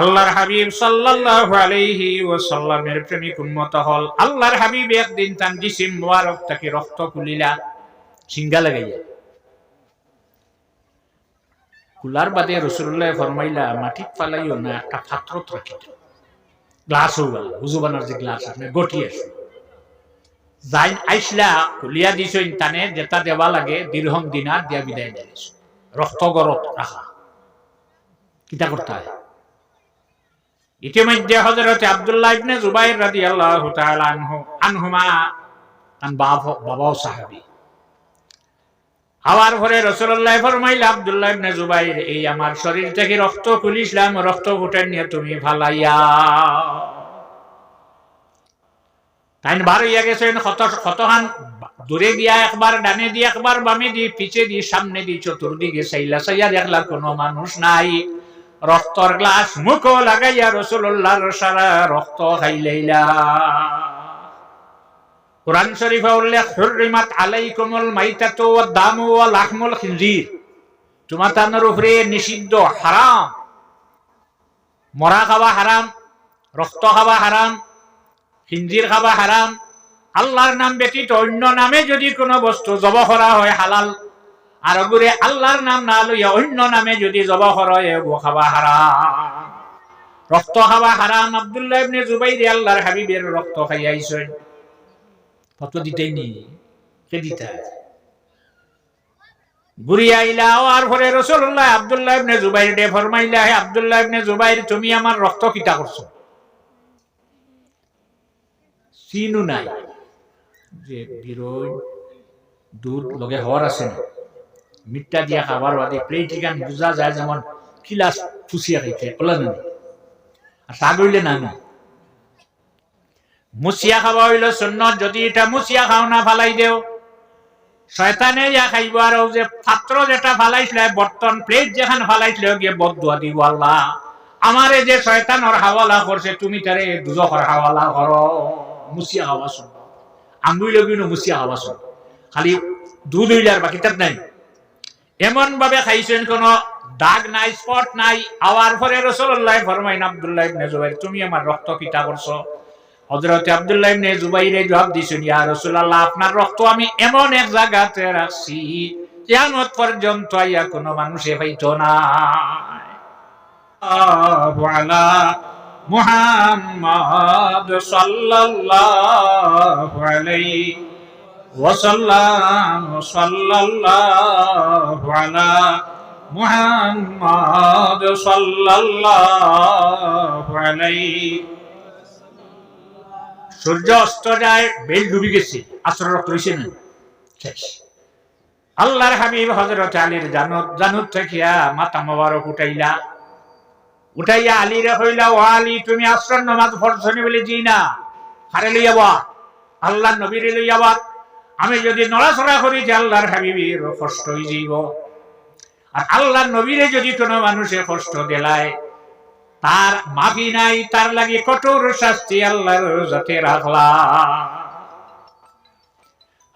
আল্লাহর হাবিব সাল্লাল্লাহু আলাইহি ওয়াসাল্লামের প্রেমিক উম্মত হল। আল্লাহর হাবিব একদিন তান জিসিম মুবারক তাকে রক্ত কুলিলা সিঙ্গা লাগাইয়া। কুলার বাদে রসুল্লাহ ফরমাইলা, মাটিত ফালাইও না, একটা পাত্রত রাখি গ্লাস হওয়াল হুজু বানার যে গ্লাস আপনি গটি আছে। যাই আইসলা কুলিয়া দিছইন তানে যেটা দেওয়া লাগে দীর্ঘম দিনার দিয়া বিদায় দিলিস রক্ত গরত রাখা। কিতা করতে হয়? ইতিমধ্যে হজরত আব্দুল্লাহ ইবনে জুবাইর রাদিয়াল্লাহু তাআলা আনহু, আনহুমা তান বাবা সাহাবী। হওয়ার পরে রসুল্লাহ ফরমাইলা, আব্দুল্লাহ ইবনে জুবাইর, এই আমার শরীর থেকে রক্ত খুলিসলাম, রক্ত ফুটে নিয়ে তুমি ফালাইয়া। তাই বার হইয়া গেছেন কতখান দূরে দিয়া একবার, ডানে দিয়ে একবার, বামে দিয়ে পিছে দিয়ে সামনে দিয়ে চতুর্দিকে সাইলা সাইয়া দেখলা কোনো মানুষ নাই। রক্তর গ্লাস মুখ লাগাইয়া রসুল্লাহর সারা রক্ত খাইলাইলা। কোরআন শরীফে উল্লেখ, হুররিমাত আলাইকুমুল মাইতাতু ওয়াদ দামু ওয়া লাহমুল খিনজির। তোমাদের উপরে নিষিদ্ধ হারাম। মরা খাওয়া হারাম, রক্ত খাওয়া হারাম, খিনজির খাওয়া হারাম। আল্লাহর নাম ব্যতীত অন্য নামে যদি কোনো বস্তু জব করা হয় হালাল আর গুরে আল্লাহর নাম না লইয়া অন্য নামে যদি জব করা হয় এগো খাওয়া হারাম। রক্ত খাওয়া হারাম, আব্দুল্লাহ ইবনে জুবাইর আল্লাহর হাবিবের রক্ত খাইয়াইছেন। কত দিতেই নি কে দিতে? আইলা আর পরে আব্দুল্লাহ ইবনে জুবাইর ফরমাইলা, হে আব্দুল্লাহ ইবনে জুবাইর, তুমি আমার রক্ত কিতা করছ? চিনু নাই। যে বিরোই দুধ লগে হওয়ার আছে না? মিঠা দিয়া খাবার বাদে প্লেটিকান বুঝা যায় যেমন কিলাস ফুসিয়া খাইতে ওলা না আর সাগরিলে না না মুসিয়া খাওয়া হইল শূন্য যদি এটা মুসিয়া খাও না ফালাই দেও। শয়তানে ইয়া খাইব আর যে পাত্র যেটা ফালাইছিল বর্তন প্লেট যেখান ফালাইছিল, গিয়ে বদুয়া দিব আল্লাহ। আমারে যে শয়তানর হাওয়ালা করছে তুমি তারে দুজখর হাওয়ালা করো মুসিয়া খাওয়া শুন আঙ্গুই লগিন মুসিয়া খাওয়া শুন খালি দুধ হইলার বাকি তার নাই। এমন ভাবে খাইছেন কোন দাগ নাই, স্পট নাই, আওয়ার পরে রসুল্লাহ ফরমাইন, আব্দুল্লাহ ইবনে জুবাইর, তুমি আমার রক্ত কিতা করছ। হযরত আব্দুল্লাহ ইবনে জুবাইরে জবাব দিছেন, ইয়া রাসূলুল্লাহ, আপনার রক্ত আমি এমন এক জায়গাতে রাখছি, কিয়ামত পর্যন্ত আইয়া কোনো মানুষে পাইতো না। আলা মুহাম্মদ সাল্লাল্লাহু আলাইহি ওয়াসাল্লাম সাল্লাল্লাহু আলা মুহাম্মদ সাল্লাল্লাহু আলাইহি সূর্য অস্ত যায়, বেল ডুবি গেছে আসর রক্ত হইছে না। শেষ। আল্লাহর হাবিব হযরত আলীর জানত জানুত থাকিয়া মাথা মোবারক উঠাইলা। উঠাইয়া আলীরে হইলা ও আলী, তুমি আসর নামাজ পড়ছনি বলে জি না। হারে লইয়া বা আল্লাহ নবীরে লইয়া বা আমি যদি নড়াচড়া করি যে আল্লাহর হাবিবের কষ্ট যাইব আর আল্লাহর নবীরে যদি কোনো মানুষে কষ্ট দেলায়, তার মাফি নাই, তার লাগে কঠোর শাস্তি আল্লাহর যাতে রাখলা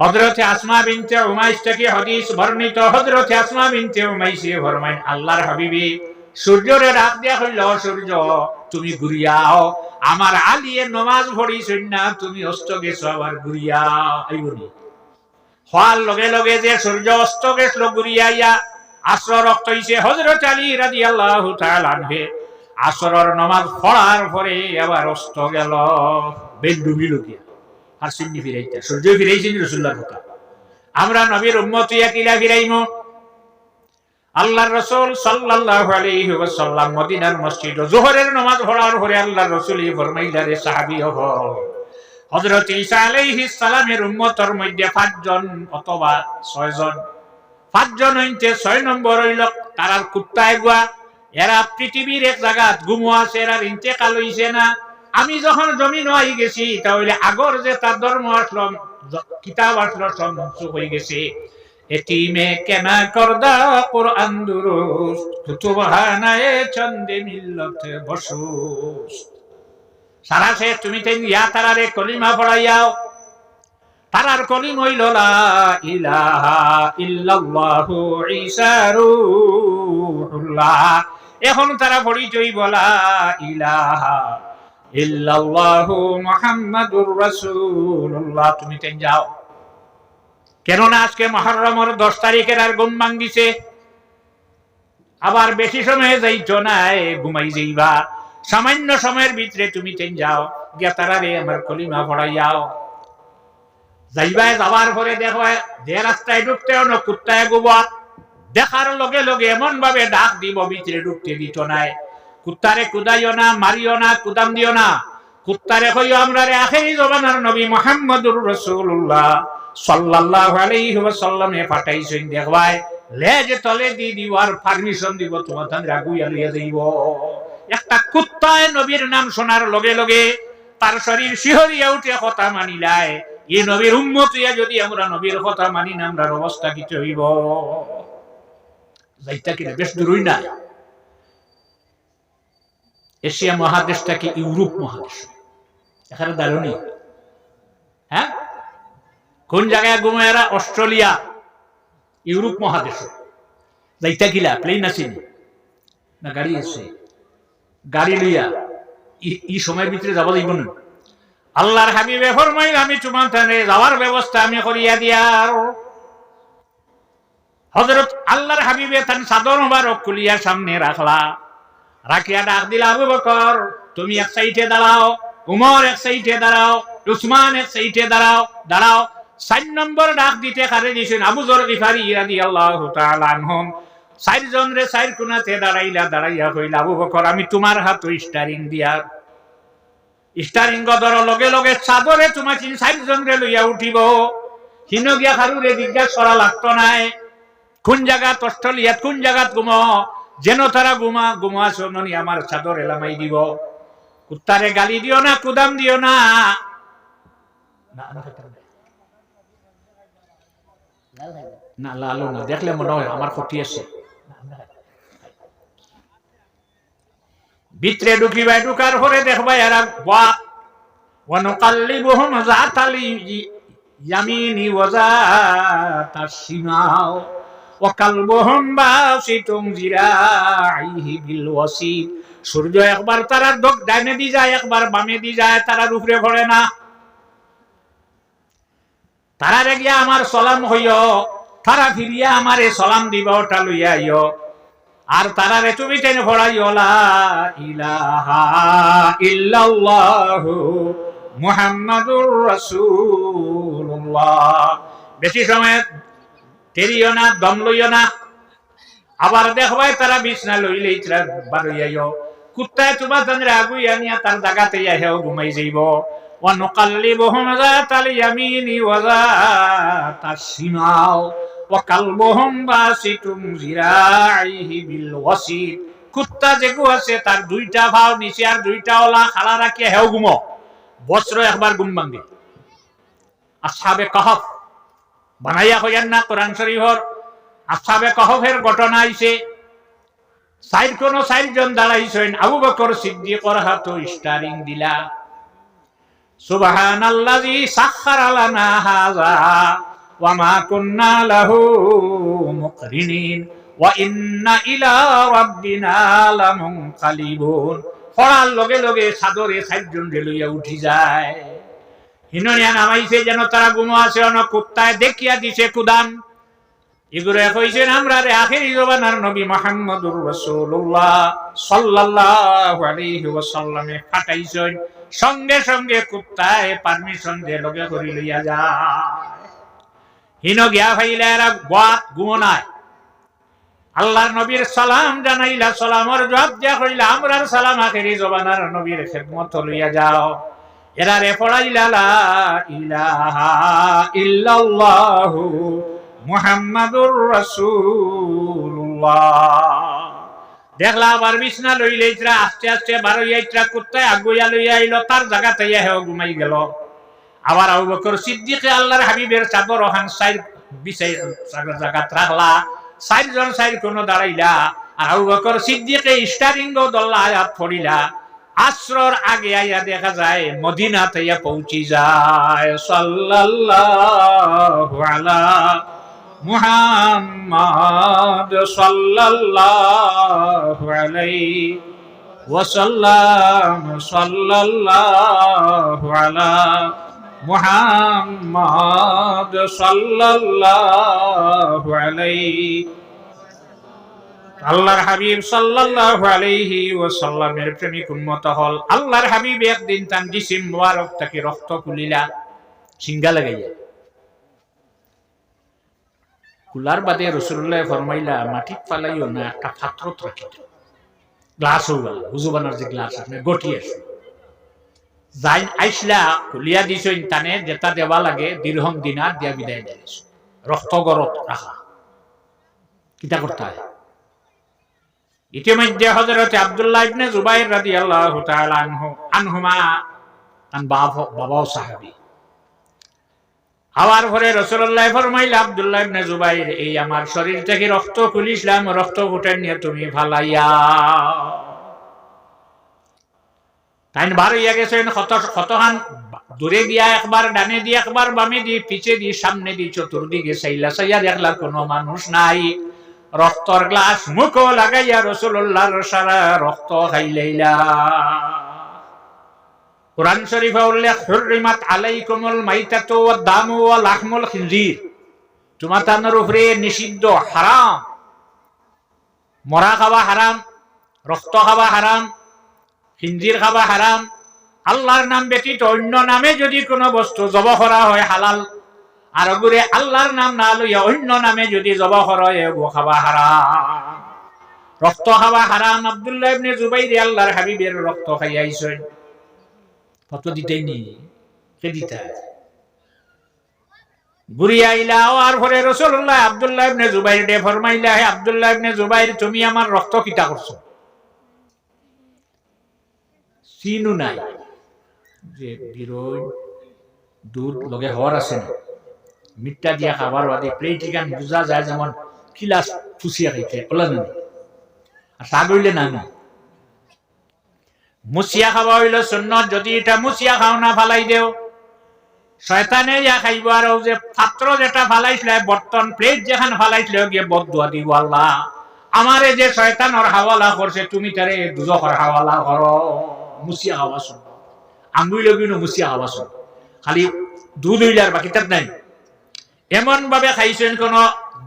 হযরতে আসমা বিনতে উমাইস থেকে হাদিস বর্ণিত, হযরতে আসমা বিনতে ফরমাইন, আল্লাহর হাবিবি, সূর্যরে রাত দিয়া হইল সূর্য, তুমি ঘুরিয়াও। আমার আলিয়ে নমাজ পড়িছই না তুমি অস্ত গেছো, আবার আইবনি হওয়ার লগে লগে যে সূর্য অস্ত গেছিল ঘুরিয়াইয়া আশ্র রক্ত হইছে হযরত আলী রাদিয়াল্লাহু তাআলা আনহে। আসরের নমাজ পড়ার পরে আবার অস্ত গেল। বেদ ডুবিল গিয়া আর সিন্নি ফিরাইতে সূর্য ফিরাইছেন রসুল্লাহর কথা? আমরা নবীর উম্মত ইয়া কিলা ফিরাইমু আল্লাহর রাসূল সাল্লাল্লাহু আলাইহি ওয়াসাল্লাম মদিনার মসজিদ জোহরের নামাজ পড়ার পরে আল্লাহর রাসূল ফরমাইলা রে সাহাবী হল হযরত ঈসা আলাইহিস সালামের উম্মতের মধ্যে পাঁচজন অথবা ছয়জন। পাঁচজন হইতে ছয় নম্বর হইল তারার কুত্তায় গুয়া এরা পৃথিবীর এক জায়গাত গুমো আছে এরা ইন্তেকাল হইছে না। আমি যখন জমিন হয়ে গেছি, তাহলে আগর যে তার ধর্ম আসলো, কিতাব আসলো, সব মনসুখ হয়ে গেছে। এটিমে কেনা করদা, কোরআন দুরুস, কুতুবহানায়ে চন্দে মিল্লতে বসুস। সারা শেষ তুমি তেন ইয়া তারারে কলিমা পড়াইয়াও। তারার কলিম হইল লা ইলাহা ইল্লাল্লাহু ঈসা রূহুল্লাহ। এখন তারা পরিচয় বলা ইলাহা ইল্লাল্লাহু মুহাম্মাদুর রাসূলুল্লাহ। তুমি তেন যাও। কেননা আজকে মহররমের দশ তারিখের আর ঘুম ভাঙ্গিছে আবার বেশি সময় যাইছ না, এ ঘুমাই যাইবা। সামান্য সময়ের ভিতরে তুমি তেন যাও। গিয়া তারা রে আমার কলিমা পড়াই যাও যাইবাই যাবার পরে দেখো, যে রাস্তায় ঢুকতেও না কুত্তায় গোবর দেখার লগে লগে এমন ভাবে ডাক দিব, ভিতরে ঢুকতে দিত নাই। কুত্তারে কুদাইও না, মারিও না, কুদাম দিও না। কুত্তারে কইও, আমরা রে আখেরি জমানার নবী মুহাম্মদুর রাসূলুল্লাহ। সাল্লাল্লাহু আলাইহি ওয়াসাল্লামে পাঠাইছেন দেখবাই লেজ তলে দি দিবার পারমিশন দিব, তোমার রাগুইয়া লইয়া যাইব। একটা কুত্তায় নবীর নাম শোনার লগে লগে তার শরীর শিহরিয়া উঠে কথা মানিলায়। এই নবীর উম্মত যদি আমরা নবীর কথা মানি না আমরার অবস্থা কিছু হইব? যাইতা কিনা, বেশ দূরই না। এশিয়া মহাদেশটা কি ইউরোপ মহাদেশ? এখানে দারুণী হ্যাঁ? কোন জায়গায় ঘুমায় অস্ট্রেলিয়া। ইউরোপ মহাদেশ। যাইতা কিলা, প্লেন আসেনি না, গাড়ি আছে। গাড়ি লইয়া, ই- সময়ের ভিতরে যাব যাইব না। আল্লাহর হাবিবে ফরমাইল, আমি তোমার থানে যাওয়ার ব্যবস্থা আমি করিয়া দিয়ার। হযরত আল্লাহর হাবিবে তান সাদর মুবারক খুলিয়া সামনে রাখলা। রাখিয়া ডাক দিলা, আবু বকর, তুমি এক সাইডে দাঁড়াও, উমর এক সাইডে দাঁড়াও, উসমান এক সাইডে দাঁড়াও দাঁড়াও। সাইড নম্বর ডাক দিতে কারে দিছেন আবু জর গিফারি রাদিয়াল্লাহু তাআলা আনহুম চারজন রে চার কোনাতে দাঁড়াইলা দাঁড়াইয়া কইলা আবু বকর আমি তোমার হাত স্টারিং দিয়া। স্টারিং গদর লগে লগে চাদরে তোমার চিন চারজন রে লইয়া উঠিব। হিন গিয়া খারু জিজ্ঞাসা করা লাগতো নাই। কোন জায়গাত অস্ট্রেলিয়াত কোন জায়গাত গুম? যেন তারা গুমা গুমা শোনি আমার চাদর এলামাই দিব। কুত্তারে গালি দিও না কুদাম দিও না, না লালো না দেখলে মনে হয় আমার ক্ষতি আছে। ভিতরে ঢুকিবাই ঢুকার পরে দেখবাই এরা বাপ ونقلبهم ذات اليمين وذات الشمال وكلبهم باسط ذراعيه بالوسيط সূর্য একবার তারার দোক ডাইনে দি যায় একবার বামে দি যায় তারার উপরে পড়ে না তারারে গিয়া আমার সালাম হইও তারা ফিরিয়া আমারে সালাম দিব ওটা লইয়া আইও আর তারারে তুমি টেনে পড়াইও লা ইলাহা ইল্লাল্লাহু মুহাম্মাদুর রাসূলুল্লাহ বেশি সময় তেরিও না দম লইও না আবার দেখবাই তারা বিছনা লইলে ইতরা বারইয়াইও কুত্তায় তোমার তন্দ্রে আগুইয়া নিয়া তার জাগাতে আহেও ঘুমাই যাইব ونقلبهم ذات اليمين وذات الشمال ওয়াকালবুহুম বাসিতুম জিরাইহি বিল কুত্তা যে আছে, তার দুইটা ভাও নিচে আর দুইটা ওলা খালা রাখিয়া হেও গুমো বস্ত্র একবার গুম ভাঙ্গে আসাবে কাহফ। বানাইয়া হইয়ান না, কোরআন শরীফর। আসাবে কাহফের ঘটনা আইছে। সাইড কোন সাইড জন দাঁড়াইছেন। আবু বকর সিদ্দিকর হাত স্টারিং দিলা। সুবহানাল্লাজি সাখখারা লানা হাযা। কুন্না লাহু মুকরিনিন ওয়া ইন্না ইলা রাব্বিনা লামুনকালিবুন পড়ার লগে লগে সাদরে সাইজন লইয়া উঠি যায়। হিননিয়া নামাইছে যেন তারা গুমো আছে অন কুত্তায় দেখিয়া দিছে কুদান। এগুলো কইছেন আমরা রে আখেরি জবানার নবী মুহাম্মদুর রাসূলুল্লাহ সাল্লাল্লাহু আলাইহি ওয়াসাল্লামে ফাটাইছেন। সঙ্গে সঙ্গে কুত্তায় পারমিশন দিয়ে লগে করি লইয়া যায়। হিন গিয়া ভাইলে এরা বাত গুমো নাই। আল্লাহর নবীর সালাম জানাইলা, সালামর জবাব দিয়া কইলা, আমরার সালাম আখেরি জবানার নবীর খেদমত লইয়া যাও। এরা রে পড়াইলা, লা ইলাহা ইল্লাল্লাহু মুহাম্মাদুর রাসূলুল্লাহ। দেখলা, আবার বিছনা লইলে ইতরা, আস্তে আস্তে বারো ইতরা কুত্তায় আগুইয়া লইয়া আইলো, তার জায়গাতে হেও ঘুমাই গেল। আবার আবু বকর সিদ্দিকে আল্লাহর হাবিবের চাদর ওহান বিষয় জাগাত জায়গাত রাখলা। সাইর জন সাইর কোন দাঁড়াইলা। আর আবু বকর সিদ্দিকে স্টারিং দল্লা আয়াত ফড়িলা আশ্রর আগে আইয়া দেখা যায় মদিনা তাইয়া পৌঁছি যায়। সাল্লাল্লাহু আলা মুহাম্মদ সাল্লাল্লাহু আলাইহি ওয়াসাল্লাম। সাল্লাল্লাহু আলা মুহাম্মদ সাল্লাল্লাহু আলাইহি আল্লাহর হাবিব সাল্লাল্লাহু আলাইহি ওয়াসাল্লামের প্রেমিক উম্মত হল। আল্লাহর হাবিব একদিন তার জিসিম মুবারক থেকে রক্ত কুলিলা সিঙ্গা লাগাইয়া। কুলার বাদে রসুল্লাহ ফরমাইলা মাটি ফালাইও না একটা ফাত্রত রাখিত। গ্লাস হয়ে গেল হুজুবানার যে গ্লাস আছে, গটি আছে। যাই আইসলা কুলিয়া দিছইন তানে যেটা দেওয়া লাগে দীর্ঘম দিনার দিয়া বিদায় দিয়েছ রক্ত গরত রাখা কিতা করতে হয় ইতিমধ্যে হজরত আব্দুল্লাহ ইবনে জুবাইর রাদিয়াল্লাহু তাআলা আনহু, আনহুমা তান বাবা বাবাও সাহাবী। হওয়ার পরে রসুল্লাহ ফরমাইল আব্দুল্লাহ ইবনে জুবাইর এই আমার শরীর থেকে রক্ত খুলিসলাম রক্ত ফুটে নিয়ে তুমি ফালাইয়া। তাই বার হইয়া গেছেন কত কতখান দূরে দিয়া একবার, ডানে দিয়ে একবার, বামে দিয়ে পিছে দিয়ে সামনে দিয়ে চতুর্দিকে সাইলা সাইয়া দেখলা কোনো মানুষ নাই। রক্তর গ্লাস মুখ লাগাইয়া রসুল্লাহর সারা রক্ত খাইলাইলা। কোরআন শরীফে উল্লেখ, হুররিমাত আলাইকুমুল মাইতাতু ওয়াদ দামু ওয়া লাহমুল খিনজির। তোমাদের উপরে নিষিদ্ধ হারাম। মরা খাওয়া হারাম, রক্ত খাওয়া হারাম খিনজির খাওয়া হারাম। আল্লাহর নাম ব্যতীত অন্য নামে যদি কোনো বস্তু জব করা হয় হালাল। আর গুরে আল্লাহর নাম না লইয়া অন্য নামে যদি জব করা খাওয়া হারাম। রক্ত খাওয়া হারাম। আব্দুল্লাহ ইবনে জুবাইর আল্লাহর হাবিবের রক্ত খাইয়াইছেন। কত দিতেই নি কে দিতে আব্দুল্লাহ জুবাইর, তুমি আমার রক্ত কিতা করছ? চিনু নাই। যে বিরোধ দুধ লগে হওয়ার আছে না? মিঠা দিয়া খাবার বাদে প্লেটিকান বুঝা যায় যেমন কিলাস ফুসিয়া খাইতে ওলা না? আর তা করলে না না? মুসিয়া খাওয়া হইল সুন্নত যদি এটা মুসিয়া খাও না ফালাই দেও। শয়তানে ইয়া খাইব আর যে পাত্র যেটা ফালাইছিল বর্তন প্লেট যেখান ফালাইছিল গিয়ে বদুয়া দিব আল্লাহ। আমারে যে শয়তানর হাওয়ালা করছে তুমি তারে দুজখর হাওয়ালা করো মুসিয়া খাওয়া শুন। আঙ্গুই লগিনো মুসিয়া খাওয়া শুন। খালি দুধ হইলার বাকি তার নাই। এমন ভাবে খাইছেন কোন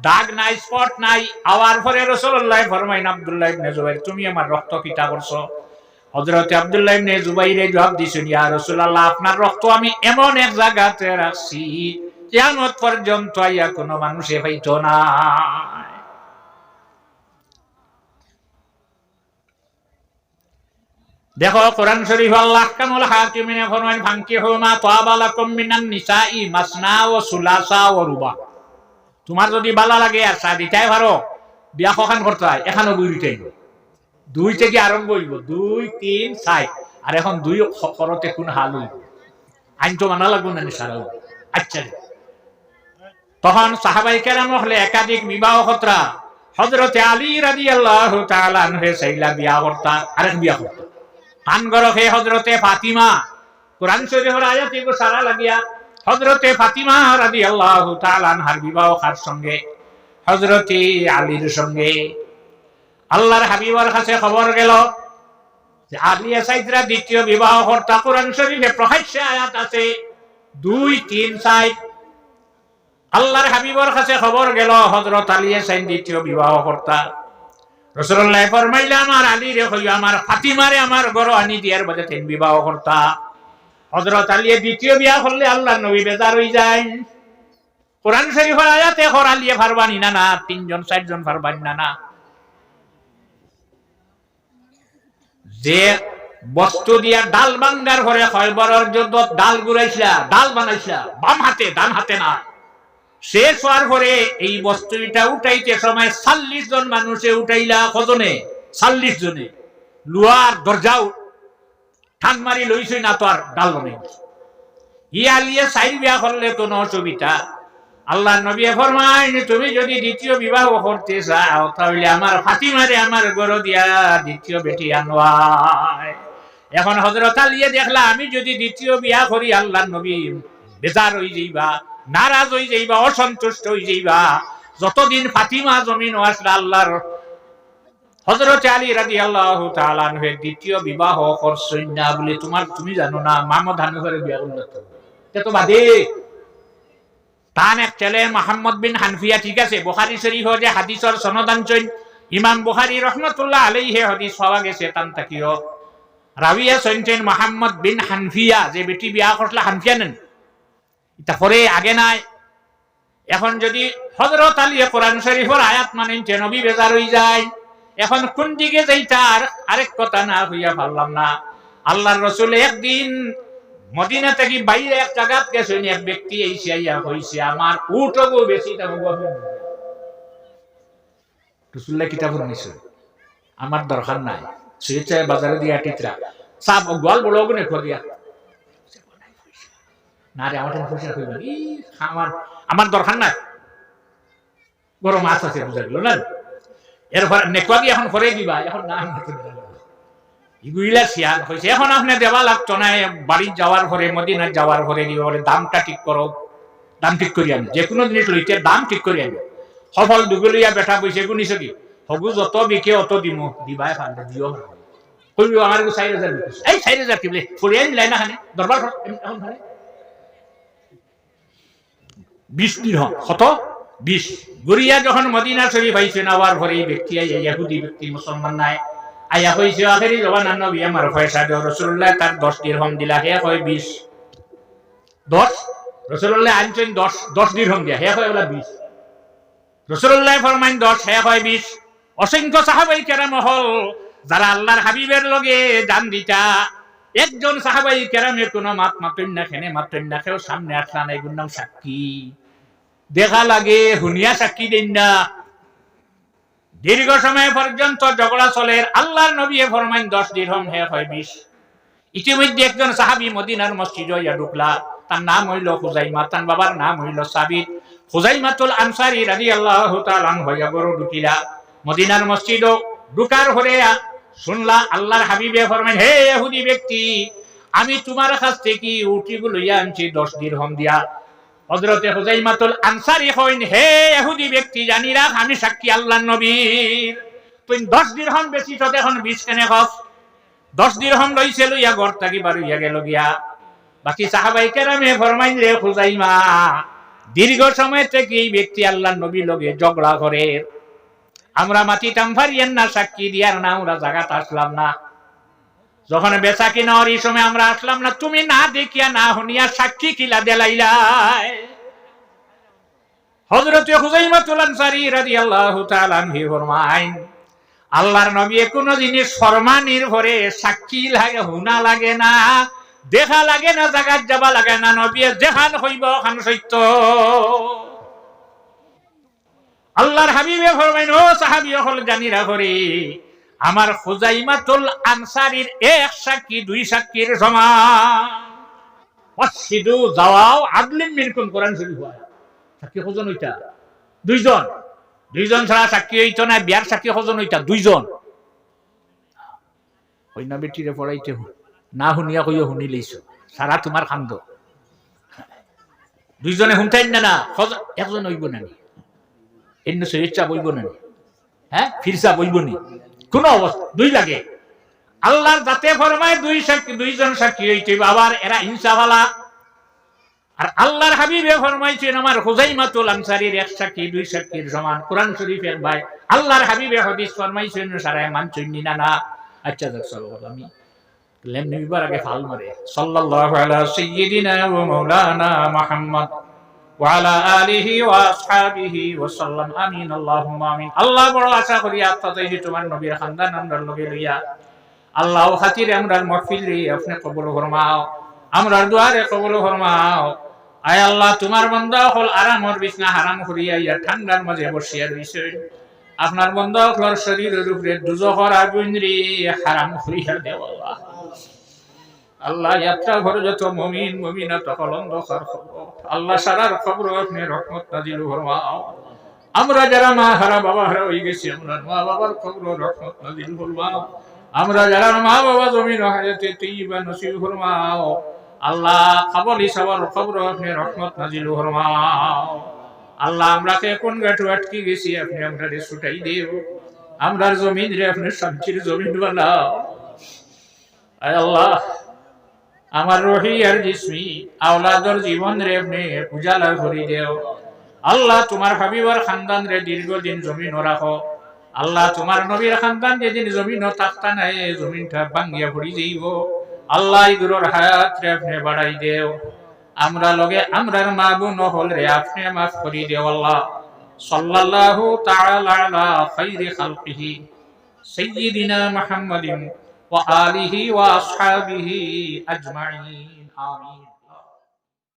দাগ নাই, স্পট নাই, আওয়ার পরে রসুল্লাহ ফরমাইন, আব্দুল্লাহ ইবনে জুবাইর, তুমি আমার রক্ত পিতা করছ। হযরত আব্দুল্লাহ ইবনে জুবাইরে জবাব দিছেন, ইয়া রাসূলুল্লাহ আপনার রক্ত আমি এমন এক জায়গাতে রাখছি, কিয়ামত পর্যন্ত আইয়া কোনো মানুষে পাইতো না। দেখো, কোরআন শরীফ আল্লাহ কামুল হাকিমিনে ফরমান ফাঙ্কি হুমা তাবালাকুম মিনান নিসাই মাসনা ও সুলাসা ও রুবা। তোমার যদি বালা লাগে, আর দিতাই পারো, বিয়া কখান করতে হয়? এখানে হইব। দুই থেকে আরম্ভ হইব। দুই, তিন চাই আর এখন দুই করতে কোন হাল হইব। আইন তো মানা লাগবো না সারা আচ্ছা। তখন সাহাবাই কেরাম হলে একাধিক বিবাহ কর্তা হজরতে আলী রাজি আল্লাহ তাআলা হে সাইলা বিয়া করতা আরেক বিয়া করতা পান গরখে হজরতে ফাতিমা। কোরআন শরীফের আয়াত এগো সারা লাগিয়া হজরতে ফাতিমা রাজি আল্লাহ তাআলার বিবাহ কার সঙ্গে? হজরতে আলীর সঙ্গে। আল্লাহর হাবিবার কাছে খবর গেল যে আলিয়া সাইদরা দ্বিতীয় বিবাহ কর্তা কোরআন শরীফে প্রকাশ্যে আয়াত আছে, দুই, তিন সাইড আল্লাহর হাবিবর কাছে খবর গেল হজরত আলিয়া সাইন দ্বিতীয় বিবাহ কর্তা রসুল্লাহ আমার আলী রে আমার ফাতিমারে আমার গড় আনি দিয়ার তিন বিবাহ কর্তা। হজরত আলিয়ে দ্বিতীয় বিয়া করলে আল্লাহ নবী বেজার হয়ে যায়। কোরআন শরীফের আয়াতে হর আলিয়ে ফারবানি না না, তিনজন, চারজন ফারবানি না না। যে বস্তু দিয়া ডাল বাঙ্গার ঘরে খয়বরের যুদ্ধ ডাল গুড়াইছিলা, ডাল বানাইছিলা, বাম হাতে, ডান হাতে না শেষ হওয়ার পরে এই বস্তুটা উঠাইতে সময় চাল্লিশ জন মানুষে উঠাইলা কজনে? চাল্লিশ জনে। লোহার দরজাও ঠান মারি লইছই না তো আর ডাল বানাই ইয়া লিয়ে সাইড বিয়া করলে কোনো অসুবিধা আল্লাহ নবী ফরমাইন তুমি যদি দ্বিতীয় বিবাহ করতে চাও, তাহলে আমার ফাতিমারে আমার গরো দিয়া দ্বিতীয় বেটি আনওয়ায় এখন হজরত আলিয়ে দেখলা, আমি যদি দ্বিতীয় বিয়া করি, আল্লাহ নবী বেজার হয়ে যাইবা। নারাজ হয়ে যাইবা, অসন্তুষ্ট হয়ে যাইবা। যতদিন ফাতিমা জমিন আল্লাহর হজরত আলী রাজি আল্লাহ তালানহের দ্বিতীয় বিবাহ করছই বলে তোমার, তুমি জানো না বিয়া করল তো। বাদে। তান এক ছেলে মোহাম্মদ বিন হানফিয়া, ঠিক আছে, বুখারী শরীফ যে হাদিসর সনদান চৈন ইমাম বুখারী রহমতুল্লাহ আলাইহি হাদিস পাওয়া গেছে, তান তাকিও। রাবিয়া সৈনচেন মোহাম্মদ বিন হানফিয়া, যে বেটি বিয়া করছিল, হানফিয়া নেন। এটা পরে আগে নাই। এখন যদি হজরত আলী কোরআন শরীফের আয়াত মানেন যে নবী বেজার হয়ে যায়, এখন কোন দিকে যাইতা আর আরেক কথা না হইয়া পারলাম না। আল্লাহর রসুল একদিন মদিনা থেকে বাইরে এক জায়গাত গেছেন, এক ব্যক্তি এই আইয়া হইছে আমার উঠবো বেশি রসুল্লাহ কিতাব নিছে আমার দরকার নাই সুইচায় বাজারে দিয়া টিতরা সাপ গোয়াল বড় গুনে করিয়া না রে আমার পয়সা ই, আমার আমার দরকার বড় মাছ আছে বুঝা গেল, না? এরপর এখন করে দিবা, এখন না ইগুইলা শিয়ান হয়েছে এখন আপনি দেওয়া লাগতো না বাড়ি যাওয়ার মদিনা যাওয়ার দিবা বলে, দামটা ঠিক করো। দাম ঠিক করি আমি। যে কোনো জিনিস লইতে দাম ঠিক করি আমি। সফল দুগুলিয়া বেটা বইছে গুনিছ কি? হবু, যত বিকে অত দিম। দিবাই ফান্দে দিও আমার চার হাজার এই চার হাজার কি বলে? ফুরিয়ে নিলাই না খানে। দরবার এখন খানে দিন কত? বিশ। গুরিয়া যখন মদিনা শরীফ আইছে নাওয়ার পরে এই ব্যক্তি আইয়া ইহুদি ব্যক্তি মুসলমান নাই। আইয়া হইছে আখেরি জবান নবী আমার পয়সা দেও রসুল্লাহ তার দশ দিরহম দিলা। হে হয় বিশ। দশ? রসুল্লাহ আনছেন দশ। দশ দিরহম দিয়া। হে হয় ওলা বিশ। রসুল্লাহ ফরমাইন দশ। হে হয় বিশ। অসংখ্য সাহাবাই কেরাম হল যারা আল্লাহর হাবিবের লগে জান দিতা। একজন সাহাবাই কেরামে কোনো মাত মাতুন না, খেনে মাতুন না খেও সামনে আসলা না এগুলো নাম সাক্ষী। দেখা লাগে হুনিয়া সাক্ষী দেন না। দীর্ঘ সময় পর্যন্ত ঝগড়া চলে, আল্লাহর নবী ফরমাইন দশ দিরহম হে হয় বিশ। ইতিমধ্যে একজন সাহাবি মদিনার মসজিদ ইয়া ঢুকলা। তার নাম হইল হুজাইমা তার বাবার নাম হইল সাবিত। হুজাইমাতুল আনসারি রাজি আল্লাহ তালান হইয়া বড় ঢুকিলা। মদিনার মসজিদ ঢুকার হরে শুনলা আল্লাহর হাবিবে ফরমাইন, হে ইহুদি ব্যক্তি, আমি তোমার কাছ থেকে লইয়া আনছি দশ দিরহম দিয়া। হজরতে হুজাইমাতুল আনসারি হইন, হে ইহুদি ব্যক্তি, জানি রাখ আমি সাক্ষী আল্লাহ নবীর তুই দশ দিরহম বেশি তো এখন বিশ কেনে হস দশ দিরহম লইছে লইয়া ঘর থাকি হইয়া গেল গিয়া। বাকি সাহাবাই কেরামে ফরমাইন রে হুজাইমা দীর্ঘ সময় থেকে এই ব্যক্তি আল্লাহ নবী লগে ঝগড়া করে। আমরা মাটি টামফারিয়েন না, সাক্ষী দিয়ার না, আমরা জায়গাতে আসলাম না। যখন বেচা কিনার এই সময় আমরা আসলাম না, তুমি না দেখিয়া না শুনিয়া সাক্ষী কিলা দেলাইলাই। হযরতে হুজাইমাতুল আনসারী রাদিয়াল্লাহু তাআলা আনহু ফরমাইন, আল্লাহর নবী কোন জিনিস ফরমা নির্ভরে সাক্ষী লাগে, হুনা লাগে না, দেখা লাগে না, জাগাত যাবা লাগে না নবী দেখান হইব খান সত্য। আল্লাহর হাবিবে ফরমাইন, ও সাহাবী হল জানি রাখরে আমার খুজাইমাতুল আনসারির এক সাক্ষী, দুই সাক্ষীর সমান। যাওয়াও আদলিন মিনকুম কোরআন শরীফ হয়। সাক্ষী কজন হইতা দুইজন। দুইজন ছাড়া সাক্ষী হইতো না, বিয়ার সাক্ষী কজন হইতা দুইজন। না বেটিরে পড়াইতে না শুনিয়া কইও শুনি লইছো। সারা তোমার খান্দ। দুইজনে শুনতেন না না। কজন- একজন হইব না নি। এন্য সৈয়দচা বইব নি হ্যাঁ ফিরসা বইব নি। কোন অবস্থা, দুই লাগে। আল্লাহর যাতে ফরমায় দুই সাক্ষী দুইজন সাক্ষী হইতে আবার এরা হিংসাওয়ালা আর আল্লাহর হাবিবে ফরমাইছেন আমার হুজাইমাতুল আনসারীর এক সাক্ষী, দুই সাক্ষীর সমান। কোরআন শরীফের ভাই, আল্লাহর হাবিবে হাদিস ফরমাইছেন, সারায় মানছেন না না আচ্ছা দেখ চলো আমি। লেম নিবার আগে ফাল মারে। সাল্লাল্লাহু আলা সাইয়্যিদিনা ওয়া মাওলানা মুহাম্মদ। ওয়ালা আলিহি ওয়া আসহাবিহি আল্লাহ আশা করি আত্মাতেহি তোমার নবীর খানদান আমরার লগে আল্লাহ খাতির আমরার মহফিল রে আপনি কবুল ফরমাও আমরার দুয়ারে কবুল ফরমাও। আয় আল্লাহ, তোমার বান্দা হল আরামর বিছনা হারাম করিয়া ইয়া ঠান্ডার মাঝে বসিয়া রইছে। আপনার বন্ধ শরীরের উপরে দুজহর আগুন রে হারাম হরিয়া দেওয়া। আল্লাহ আল্লাহ যাত্রা ঘরে যত মমিন মমিনা তখন অন্ধকার আল্লাহ সারার খবর আপনি রহমত নাজিল আমরা যারা মা, হারা, বাবা হারা হয়ে গেছি, আমরা মা, বাবার খবর রহমত নাজিল ফরমাও। আমরা যারা মা, বাবা জমিন হায়াতে তৈবা নসিব ফরমাও। আল্লাহ খবর হিসাবার খবর আপনি রহমত নাজিল ফরমাও। আল্লাহ আমরা কোন গাঠু আটকে গেছি আপনি আমরা রে ছুটাই দেও আমরা জমিন রে আপনি শান্তির জমিন বানাও। আয় আল্লাহ। আমার রহি আর জিসমি আওলাদর জীবন রে আপনি উজালা করি দেও। আল্লাহ তোমার হাবিবার খানদান রে দীর্ঘদিন জমিন রাখো। আল্লাহ তোমার নবীর খানদান যেদিন জমিন থাকতা নাই জমিনটা ভাঙ্গিয়া পড়ি যাইব আল্লাহ ইগুলোর হায়াত রে আপনি বাড়াই দেও। আমরা লগে আমরার মা বোন হল রে আপনি মাফ করি দেও আল্লাহ। সাল্লাল্লাহু তাআলা আলা খাইরি খালকিহি। সাইয়্যিদিনা মুহাম্মাদিন ওয়া আলিহি ওয়া আসহাবিহি আজমাইন আমিন।